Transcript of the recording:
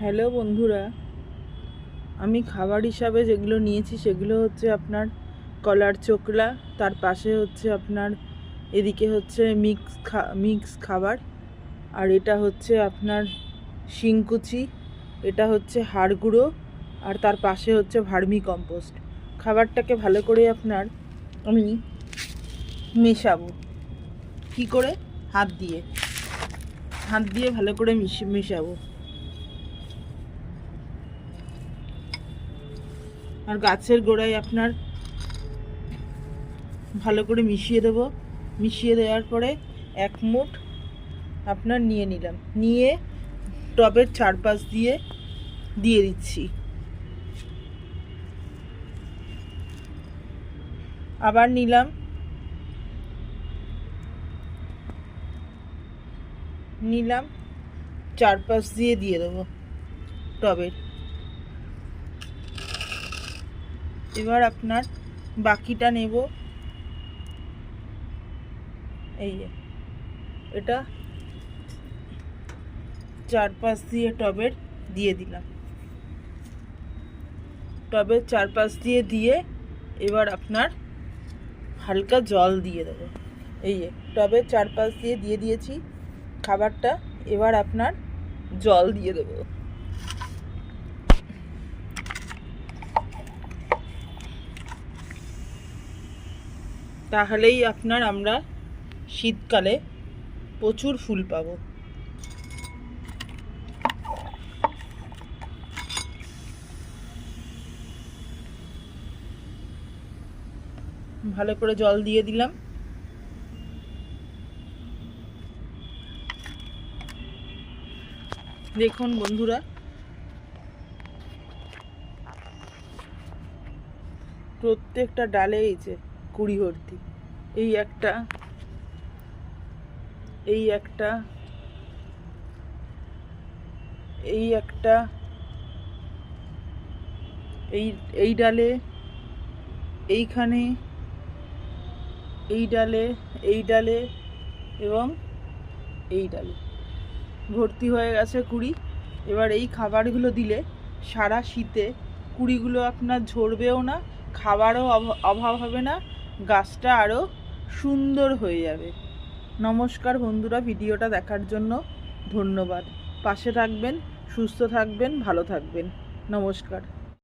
Hello বন্ধুরা, আমি খাবার হিসাবে যেগুলো নিয়েছি সেগুলো হচ্ছে আপনার কলার চোকলা, তার পাশে হচ্ছে আপনার এদিকে হচ্ছে মিক্স খা মিক্স খাবার, আর এটা হচ্ছে আপনার শিংকুচি, এটা হচ্ছে হাড় গুঁড়ো, আর তার পাশে হচ্ছে ভার্মি কম্পোস্ট। খাবারটাকে ভালো করে আপনার আমি মেশাবো। কী করে? হাত দিয়ে। হাত দিয়ে ভালো করে মিশে, মেশাবো। আর গাছের গোড়ায় আপনার ভালো করে মিশিয়ে দেব। মিশিয়ে দেওয়ার পরে এক মুঠ আপনার নিয়ে নিলাম। নিয়ে টবের চারপাশ দিয়ে দিয়ে দিচ্ছি। আবার নিলাম নিলাম চারপাশ দিয়ে দিয়ে দেবো টবের। এবার আপনার বাকিটা নেব। এই এটা চারপাশ দিয়ে টবের দিয়ে দিলাম। টবের চারপাশ দিয়ে দিয়ে এবার আপনার হালকা জল দিয়ে দেবো। এই টবের চারপাশ দিয়ে দিয়ে দিয়েছি, খাবারটা এবার আপনার জল দিয়ে দেবো। তাহলেই আপনার আমরা শীতকালে প্রচুর ফুল পাব। ভালো করে জল দিয়ে দিলাম। দেখুন বন্ধুরা, প্রত্যেকটা ডালে এই যে কুড়ি ভর্তি এই একটা এই একটা এই একটা, এই এই ডালে, এইখানে, এই ডালে এই ডালে এবং এই ডালে। ভর্তি হয়ে গেছে কুড়ি। এবার এই খাবারগুলো দিলে সারা শীতে কুড়িগুলো আপনার ঝরবেও না, খাবারও অভ- অভাব হবে না। গাছটা আরও সুন্দর হয়ে যাবে। নমস্কার বন্ধুরা, ভিডিওটা দেখার জন্য ধন্যবাদ। পাশে থাকবেন, সুস্থ থাকবেন, ভালো থাকবেন। নমস্কার।